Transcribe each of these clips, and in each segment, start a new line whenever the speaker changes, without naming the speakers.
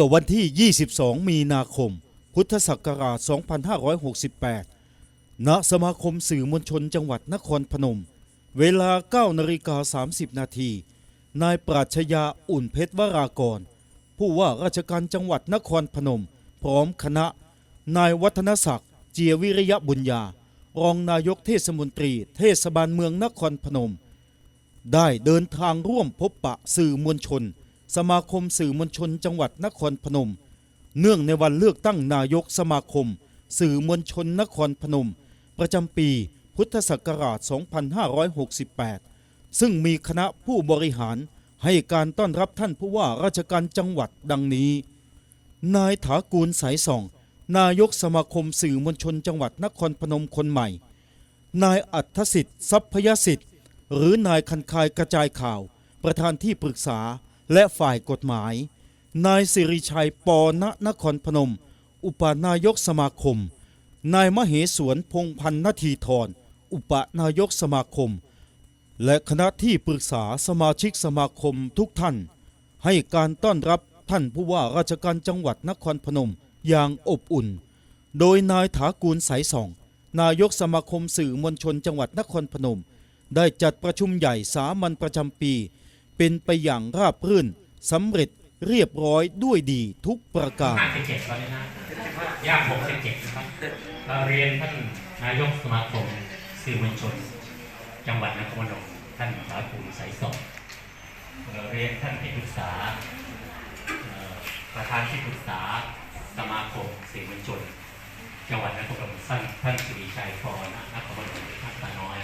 ื่อวันที่ 22 มีนาคม พุทธศักราช 2568 ณ สมาคมสื่อมวลชนจังหวัดนครพนม เวลา 9นาฬิกา30 นาที นายปราชญาอุ่นเพชรวรากร ผู้ว่าราชการจังหวัดนครพนม พร้อมคณะ นายวัฒนศักดิ์ เจียวิริยะบุญญา รองนายกเทศมนตรี เทศบาลเมืองนครพนม ได้เดินทางร่วมพบปะสื่อมวลชน สมาคมสื่อมวลชนจังหวัดนครพนม เนื่องในวันเลือกตั้งนายกสมาคม สื่อมวลชนนครพนม ประจำปีพุทธศักราช 2568 ซึ่งมีคณะผู้บริหารให้การต้อนรับท่านผู้ว่าราชการจังหวัดดังนี้ นายถากูลสายส่อง นายกสมาคมสื่อมวลชนจังหวัดนครพนมคนใหม่ นายอัธสิทธิ์ทรัพยสิทธิ์ หรือนายคันคายกระจายข่าว ประธานที่ปรึกษา และฝ่ายกฎหมาย นายสิริชัยปอณนครพนม อุปนายกสมาคม นายมเหสวนพงพันธ์นาทีทรอุปนายกสมาคม และคณะที่ปรึกษาสมาชิกสมาคมทุกท่าน ให้การต้อนรับท่านผู้ว่าราชการจังหวัดนครพนมอย่างอบอุ่น โดยนายถากูลสายส่อง นายกสมาคมสื่อมวลชนจังหวัดนครพนม ได้จัดประชุมใหญ่สามัญประจำปี เป็นไปอย่างราบรื่นสำเร็จเรียบร้อยด้วยดีทุกประการ
ห้าสิบเจ็ดแล้วนี่นะย่างหกสิบเจ็ดนะครับเราเรียนท่านนายกสมาคมสื่อมวลชน จังหวัดนครพนมท่านสาภูมิสายสองเราเรียนท่านที่ปรึกษาประธานที่ปรึกษาสมาคมสื่อมวลชน จังหวัดนครพนมท่านท่านสุริชัยพรนครพนมท่านตาน้อย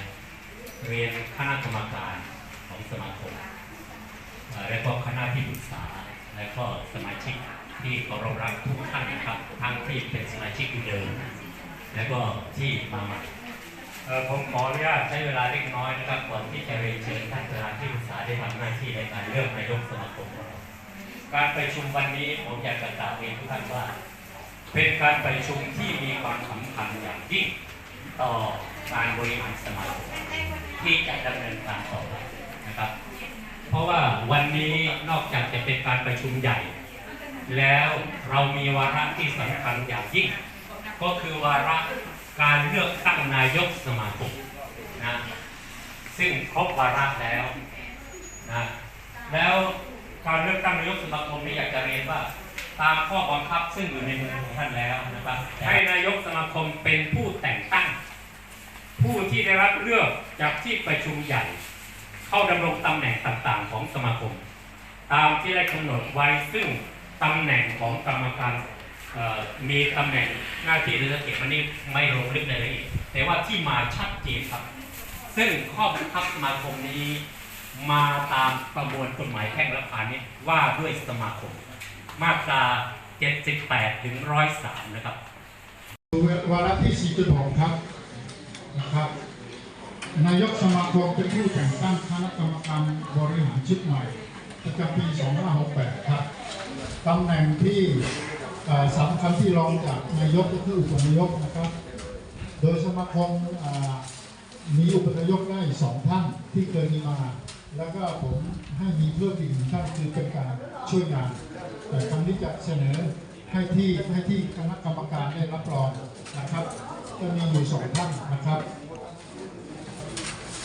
เรียนคณะกรรมการของสมาคม และก็คณะที่ปรึกษา และก็สมาชิกที่เคารพรักทุกท่านนะครับทั้งที่เป็นสมาชิกเดิมและก็ที่มาใหม่ผมขออนุญาตใช้เวลาเล็กน้อยนะครับก่อนที่จะเรียนเชิญท่านประธานที่ปรึกษาได้ทำหน้าที่ในการเลือกนายกสมาคมของเราการประชุมวันนี้ผมอยากจะกล่าวเรียนทุกท่านว่า เป็นการประชุมที่มีความสำคัญอย่างยิ่งต่อการบริหารสมาคมที่จะดำเนินการต่อไปนะครับ ราะว่าวันนี้นอกจากจะเป็นการประชุมใหญ่ แล้วเรามีวาระที่สำคัญอย่างยิ่ง ก็คือวาระการเลือกตั้งนายกสมาคมนะซึ่งครบวาระแล้วนะแล้วการเลือกตั้งนายกสมาคมนี่อยากจะเรียนว่าตามข้อบังคับซึ่งอยู่ในมือของท่านแล้วนะครับให้นายกสมาคมเป็นผู้แต่งตั้ง ผู้ที่ได้รับเลือกจากที่ประชุมใหญ่ เข้าดำรงตำแหน่งต่างๆ ของสมาคม ตามที่ได้กำหนดไว้ซึ่งตำแหน่งของกรรมการมีตำแหน่งหน้าที่หรือสังเกตวันนี้ไม่ลงลึกในรายละเอียดแต่ว่าที่มาชัดเจนครับ ซึ่งข้อบังคับสมาคมนี้มาตามประมวลกฎหมายแพ่งและพาณิชย์ว่าด้วยสมาคม มาตรา 78 ถึง 103 นะครับ
วาระที่ 4.6 ครับนะครับ นายกสมาคมเป็นผู้แต่งตั้งคณะกรรมการบริหารชุดใหม่ประจำปี 2568 ครับตำแหน่งที่สำคัญที่รองจากนายกก็คืออุปนายกนะครับ โดยสมาคมมีอุปนายกได้สองท่านที่เคยมีมา แล้วก็ผมให้มีเพิ่มอีกหนึ่งท่านคือเป็นการช่วยงาน แต่ครั้งนี้จะเสนอให้ที่ให้ที่คณะกรรมการได้รับรองนะครับก็มีอยู่สองท่านนะครับ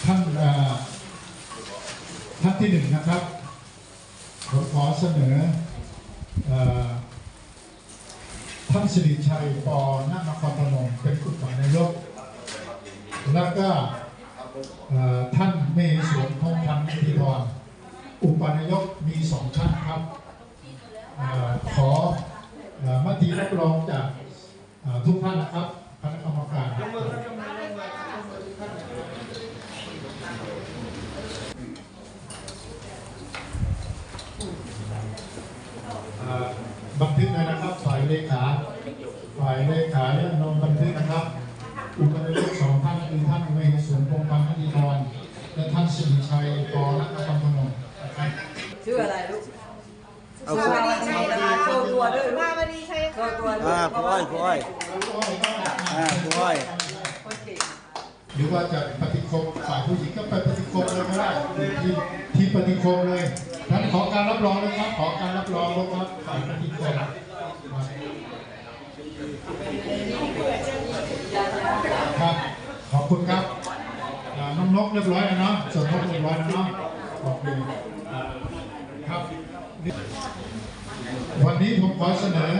ท่านท่านที่หนึ่งนะครับ ผมขอเสนอท่านสิริชัยปอนันครพนมเป็นอุปนายก แล้วก็ท่านเมย์สวนพงษ์พันธ์นิติธรอุปนายกมีสองท่านครับอขออมติรับรองจากทุกท่านนะครับคณะกรรมการ เอ่อบัน ทึกเลยนะครับฝ่ายเลขาฝ่ายเลขาเนี่ยลงบันทึกนะครับอุปนายกสองท่านคือท่านเมย์สวนพงษ์พันธ์นิติธรและท่านสิริชัยปอรัตนคำพนมนะครับ
ชื่ออะไรลูก
เอา
สวัสดีชัยนะคะโชว์ตัวด้วยลู
มากวันดีชัย
โชว์ตัวด้วย
อ่าครูอ้อยครูอ้อยอ่าครูอ้อย
คนเก่ง
หรือว่าจะปฏิคมฝ่ายผู้หญิงก็ไปปฏิคคมเลยก็ได้ทีมทีมปฏิคมเลยท่านขอการรับรองเลยครับ ขอการรับรองเลยครับฝ่ายปฏิคม ครับ ขอบคุณครับน้องนกเรียบร้อยแล้วเนาะส่วนนกเรียบร้อยแล้วเนาะขอบคุณครับ วันนี้ผมขอเสนอ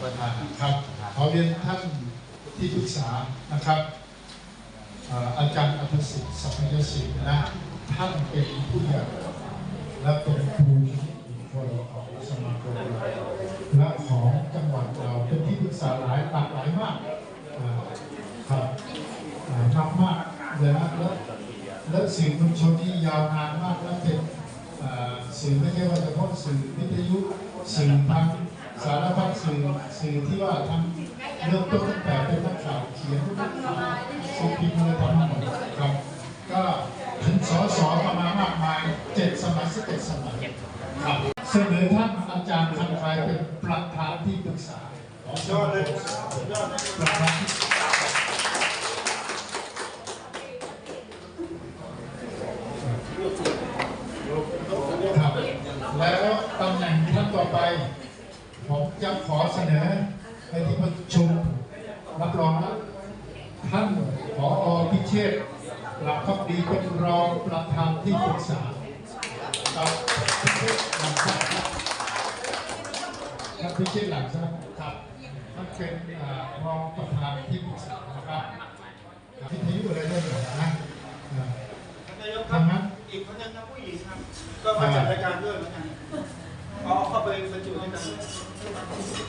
ประธานครับ ขอเรียนท่านที่ปรึกษานะครับอาจารย์อัธสิทธิ์สัพยศิลป์นะท่านเป็นผู้ใหญ่และเป็นครูคนของสมาคมเราและของจังหวัดเราเป็นที่ปรึกษาหลายหลากหลายมากอ่าครับอ่ามากมากๆเลยนะแล้วและสื่อมวลชนนี่ยาวนานมากและเป็น อ่า สื่อไม่ใช่ว่าเฉพาะสื่อวิทยุสื่อทางสารพัดสื่อสื่อที่ว่าทำเริ่มต้นตั้งแต่เป็นนักข่าวเขียนนักข่าวส่งพิมพ์อะไรทำมาหมดครับ ก็ถึงสอสอมามามากมายเจ็ดสมัยสิบเอ็ดสมัยครับเสนอท่านอาจารย์คันไฟเป็นประธานที่ปรึกษาขอ ผมจะขอเสนอให้ที่ประชุมรับรองนะท่านผอพิเชษฐ์หลักพักดีเป็นรองประธานที่ปรึกษาครับพิเชษฐ์หลักทรัพย์ครับท่านพิเชษฐ์หลักทรัพย์ครับท่านเป็นอ่ารองประธานที่ปรึกษานะครับพิธีอะไรได้หมดนะอ่า
นายกครับ
ทำนั้น
อีกคนนึงครับผู้หญิงครับก็มาจัดรายการด้วยเหมือนกัน เอาเข้าไปบรรจุด้วยกัน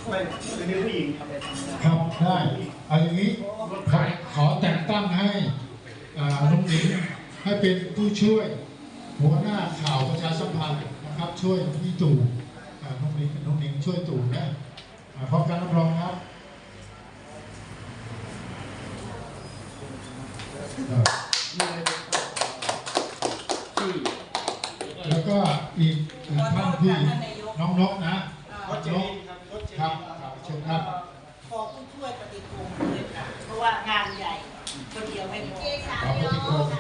ไม่เป็นผู้หญิงครับ
ครับได้เอาอย่างนี้ขอขอแต่งตั้งให้อ่าลุงหญิงให้เป็นผู้ช่วย หัวหน้าข่าวประชาสัมพันธ์นะครับ ช่วยพี่ตู่อ่าน้องหญิงน้องหญิงช่วยตู่นะอ่าพร้อมการรับรองครับอ่าแล้วก็อีกอีกท่านที่ น้องนกนะน้องนกครับครับ
เชิ
ครับ
ขอผู้ช่วยปฏิภูมิเลยค่ะเพ
ราะว่างา
น
ใหญ่คนเดียวไม่
พอ